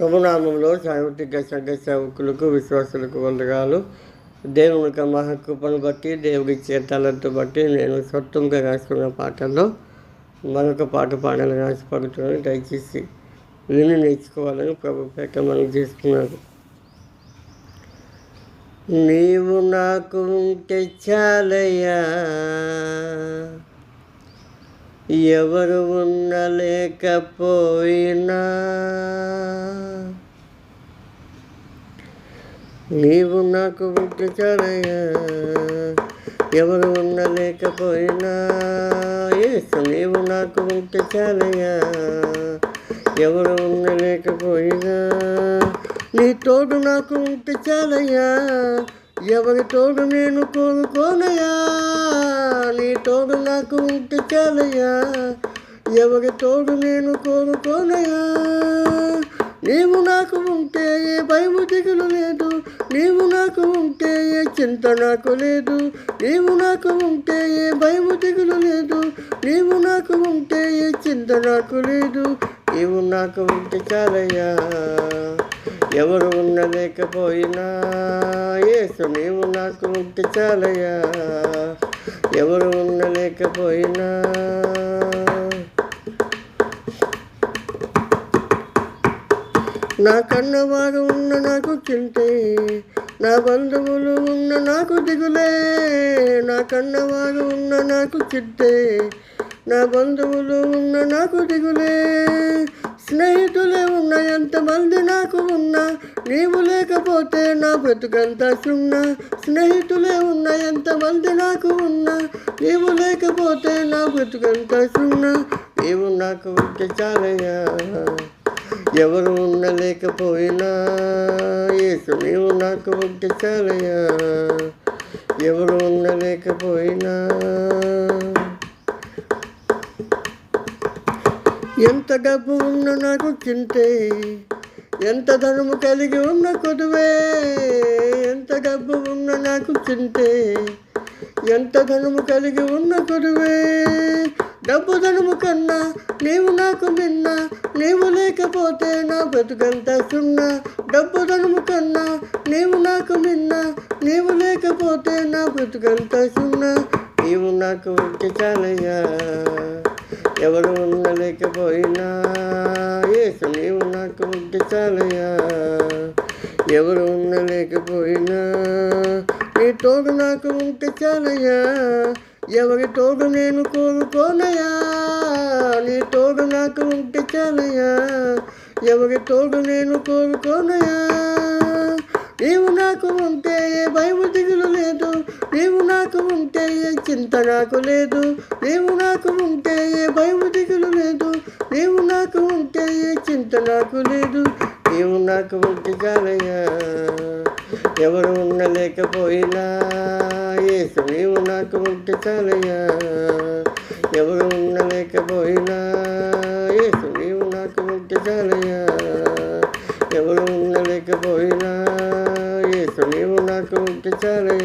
ప్రభునామంలో సార్వత్రిక సంఘ సేవకులకు విశ్వాసులకు వందగాలు దేవుని యొక్క మహకృపను బట్టి దేవుడి చేతాలతో బట్టి నేను సొంతంగా రాసుకున్న పాటల్లో మరొక పాట పాడాలని ఆశపడుతున్నాను. దయచేసి విని నేర్చుకోవాలని ప్రభు పేట మనం నీవు నాకు ఉంటే చాలయ్యా. ఎవరు ఉండలేకపోయినా? నీవు నాకు ఉంటే చాలయ్యా. ఎవరు ఉండలేకపోయినా? ఏసు నీవు నాకు ఉంటే చాలయ్యా. ఎవరు ఉండలేకపోయినా? నీ తోడు నాకు ఉంటే చాలయ్యా. ఎవరి తోడు నేను కోరుకోనయ్యా. నీ తోడు నాకు ఉంటే చాలయ్యా. ఎవరి తోడు నేను కోరుకోనయ్యా. నీవు నాకు ఉంటే ఏ భయము దిగులు లేదు. నీవు నాకు ఉంటే ఏ చింత నాకు లేదు. నీవు నాకు ఉంటే ఏ భయము దిగులు లేదు. నీవు నాకు ఉంటే ఏ చింత నాకు లేదు. నీవు నాకు ఉంటే చాలయ్యా. ఎవరు ఉండలేకపోయినా ఏసు నీవు నాకు ఉంటే చాలయ్యా. ఎవరు ఉండలేకపోయినా. నా కన్నవారు ఉన్న నాకు చింతే నా బంధువులు ఉన్న నాకు దిగులే. నా కన్నవారు ఉన్న నాకు చింతే నా బంధువులు ఉన్న నాకు దిగులే. స్నేహితులే ఎంతమంది నాకు ఉన్నా నీవు లేకపోతే నా బ్రతుకంతా సున్నా. స్నేహితులే ఉన్న ఎంతమంది నాకు ఉన్నా నీవు లేకపోతే నా బ్రతుకంతా సున్నా. నీవు నాకు ఉంటే చాలయ్యా. ఎవరు లేకపోయినా యేసు నీవు నాకు ఉంటే చాలయ్యా. ఎవరు ఉన్న లేకపోయినా ఎంత డబ్బు ఉన్న నాకు చింతే ఎంత ధనము కలిగి ఉన్న కొదువే ఎంత డబ్బు ఉన్న నాకు చింతే ఎంత ధనము కలిగి ఉన్న కొదువే. డబ్బు ధనము కన్నా నీవు నాకు నిన్న నీవు లేకపోతే నా బతుకంతా సున్నా. డబ్బు ధనము కన్నా నీవు నాకు మిన్న నీవు లేకపోతే నా బతుకంతా సున్నా. నీవు నాకు ఉంటే చాలయ్యా. ఎవరు ఉండలేకపోయినా యేసు నీవు నాకు ఉంటే చాలయ్యా. ఎవరు ఉండలేకపోయినా నీ తోడు నాకు ఉంటే చాలయ్యా. ఎవరి తోడు నేను కోరుకోనయా నీ తోడు నాకు ఉంటే చాలయ్యా. ఎవరి తోడు నేను కోరుకోనయా నీవు నాకు ఉంటే ఏ భయము దిగులు లేదు. నీవు నాకు ఉంటే ఏ చింత నాకు లేదు. నీవు నాకు ఉంటే ఏ భయము దిగులు లేదు. నీవు నాకు ఉంటే ఏ చింత నాకు లేదు. నీవు నాకు ఉంటే చాలయ్యా. ఎవరు ఉండలేకపోయినా ఏసు నీవు నాకు ఉంటే చాలయ్యా. ఎవరు ఉండలేకపోయినా cái chơi này